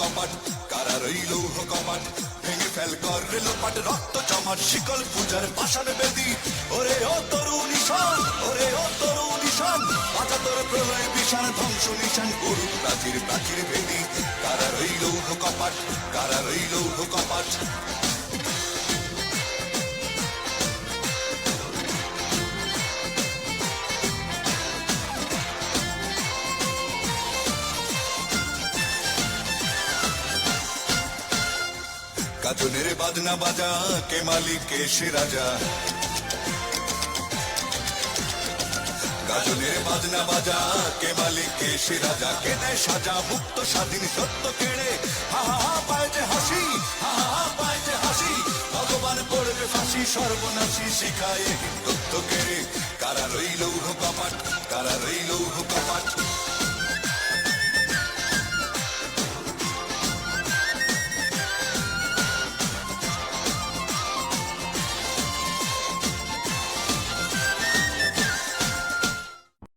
কপাট কারা লৌহ কপাট ভেঙে ফেল কর রক্ত শিকল পূজার পাশার বেদি। ওরে ও তরু নিশান ওরে ও তরু নিশান বাজা তোর প্রলয় ধ্বংস নিশান, গরু প্রাচীর প্রাচীর বেদি। কারা লৌহ কপাট গাজনের বাজনা বাজা, কে মালিক, কে সে রাজা? গাজনের বাজনা বাজা, কে মালিক, কে সে রাজা? কে দেয় সাজা, মুক্ত, স্বাধীন, সত্য কেড়ে? হা হা হা, পায় যে হাসি, হা হা হা, পায় যে হাসি। ভগবান পড়বে ফাঁসি, সর্বনাশী শিখায় হিন্দুত্ব কেড়ে। কারা রইল কপাট কারা রইল